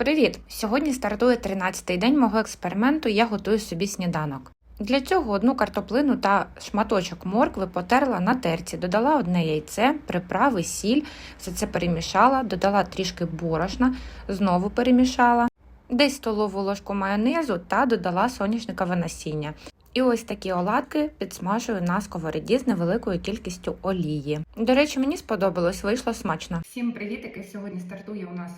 Привіт! Сьогодні стартує 13-й день мого експерименту. Я готую собі сніданок. Для цього одну картоплину та шматочок моркви потерла на терці, додала одне яйце, приправи, сіль, все це перемішала, додала трішки борошна, знову перемішала, десь столову ложку майонезу та додала соняшникове насіння. І ось такі оладки підсмажую на сковороді з невеликою кількістю олії. До речі, мені сподобалось, вийшло смачно. Всім привітики! Сьогодні стартує у нас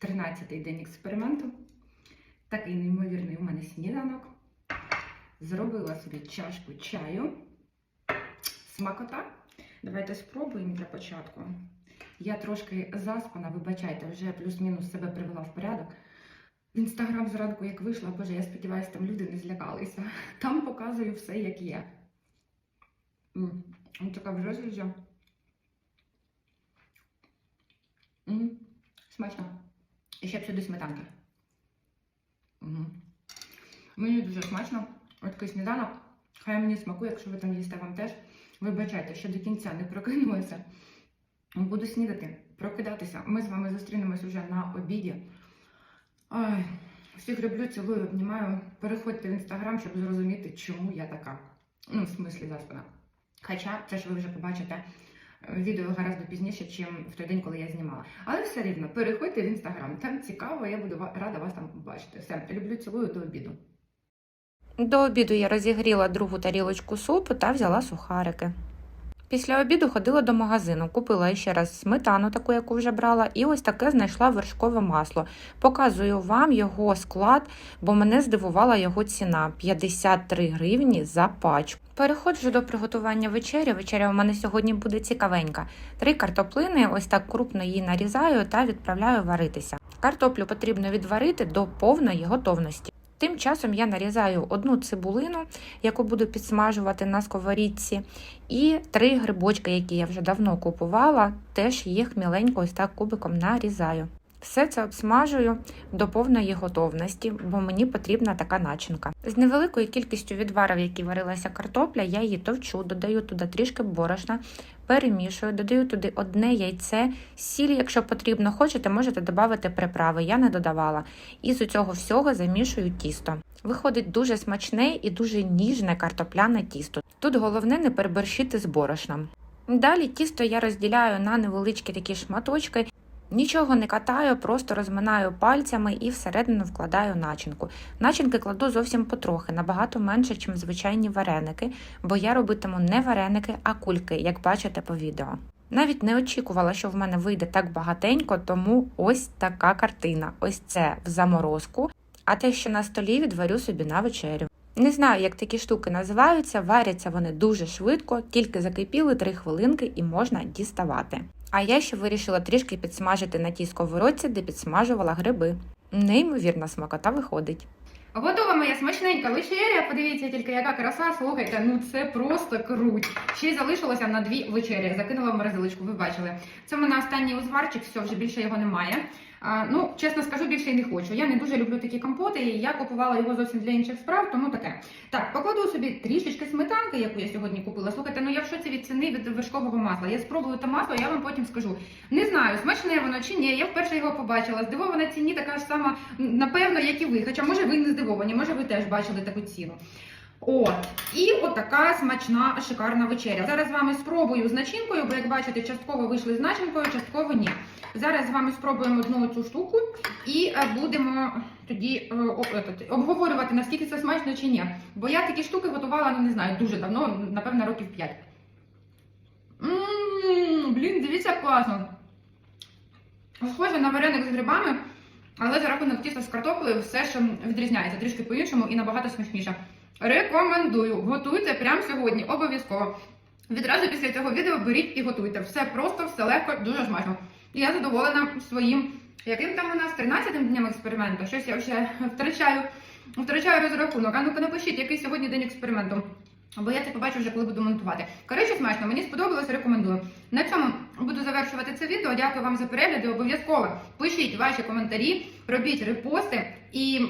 13-й день експерименту. Такий неймовірний у мене сніданок. Зробила собі чашку чаю. Смакота. Давайте спробуємо для початку. Я трошки заспана, вибачайте, вже плюс-мінус себе привела в порядок. В інстаграм зранку, як вийшла, боже, я сподіваюся, там люди не злякалися. Там показую все, як є. Ось така свіжа. Смачно. І ще б сюди сметанки. Мгм. Мені дуже смачно. Ось такий сніданок. Хай мені смакує, якщо ви там їсте вам теж. Вибачайте, що до кінця не прокинулася. Буду снідати, прокидатися. Ми з вами зустрінемось уже на обіді. Ой, всіх люблю, цілую, обнімаю. Переходьте в інстаграм, щоб зрозуміти, чому я така. Ну, в смислі заспана. Хоча це ж ви вже побачите відео гораздо пізніше, ніж в той день, коли я знімала. Але все рівно, переходьте в інстаграм. Там цікаво, я буду рада вас там побачити. Все, люблю, цілую до обіду. До обіду я розігріла другу тарілочку супу та взяла сухарики. Після обіду ходила до магазину, купила ще раз сметану, таку, яку вже брала, і ось таке знайшла вершкове масло. Показую вам його склад, бо мене здивувала його ціна 53 гривні за пачку. Переходжу до приготування вечері. Вечеря у мене сьогодні буде цікавенька. Три картоплини, ось так крупно її нарізаю та відправляю варитися. Картоплю потрібно відварити до повної готовності. Тим часом я нарізаю одну цибулину, яку буду підсмажувати на сковорідці, і три грибочки, які я вже давно купувала, теж їх міленько ось так кубиком нарізаю. Все це обсмажую до повної готовності, бо мені потрібна така начинка. З невеликою кількістю відварів, які варилася картопля, я її товчу, додаю туди трішки борошна, перемішую, додаю туди одне яйце, сіль, якщо потрібно, хочете, можете додати приправи. Я не додавала. І з цього всього замішую тісто. Виходить дуже смачне і дуже ніжне картопляне тісто. Тут головне не переборщити з борошном. Далі тісто я розділяю на невеличкі такі шматочки. Нічого не катаю, просто розминаю пальцями і всередину вкладаю начинку. Начинки кладу зовсім потрохи, набагато менше, ніж звичайні вареники, бо я робитиму не вареники, а кульки, як бачите по відео. Навіть не очікувала, що в мене вийде так багатенько, тому ось така картина. Ось це в заморозку, а те, що на столі, відварю собі на вечерю. Не знаю, як такі штуки називаються, варяться вони дуже швидко, тільки закипіли 3 хвилинки і можна діставати. А я ще вирішила трішки підсмажити на тій сковородці, де підсмажувала гриби. Неймовірна смакота виходить. Готова моя смачненька вечеря. Подивіться тільки, яка краса. Слухайте, ну це просто круть. Ще й залишилося на дві вечері. Закинула в морозилочку, ви бачили. Це в мене останній узварчик, все, вже більше його немає. А, ну, чесно скажу, більше й не хочу. Я не дуже люблю такі компоти, і я купувала його зовсім для інших справ, тому таке. Так, покладу собі трішечки сметанки, яку я сьогодні купила. Слухайте, ну я в шоці від ціни від вершкового масла. Я спробую те масло, я вам потім скажу. Не знаю, смачне воно чи ні. Я вперше його побачила. Здивована ціні така ж сама, напевно, як і ви. Хоча, може, ви не здивовані, може, ви теж бачили таку ціну. От, і от така смачна, шикарна вечеря. Зараз з вами спробую з начинкою, бо як бачите, частково вийшли з начинкою, частково ні. Зараз з вами спробуємо одну цю штуку і е, будемо тоді е, обговорювати, наскільки це смачно чи ні. Бо я такі штуки готувала, ну не знаю, дуже давно, напевно, років 5. Ммм, блін, дивіться, класно. Схоже на вареник з грибами, але за рахунок тіста з картоплею все ж відрізняється трішки по-іншому і набагато смачніше. Рекомендую, готуйте прямо сьогодні, обов'язково. Відразу після цього відео беріть і готуйте. Все просто, все легко, дуже смачно. І я задоволена своїм, яким там у нас 13-м днем експерименту. Щось я вже втрачаю, втрачаю розрахунок. А ну-ка напишіть, який сьогодні день експерименту. Бо я це побачу вже, коли буду монтувати. Коротше, смачно, мені сподобалось, рекомендую. На цьому буду завершувати це відео. Дякую вам за перегляди. Обов'язково пишіть ваші коментарі, робіть репости і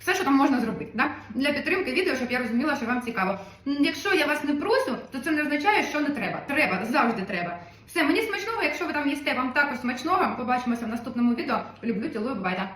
все, що там можна зробити, да? для підтримки відео, щоб я розуміла, що вам цікаво. Якщо я вас не прошу, то це не означає, що не треба. Треба, завжди треба. Все, мені смачного, якщо ви там їсте, вам також смачного. Побачимося в наступному відео. Люблю, цілую, бувайте.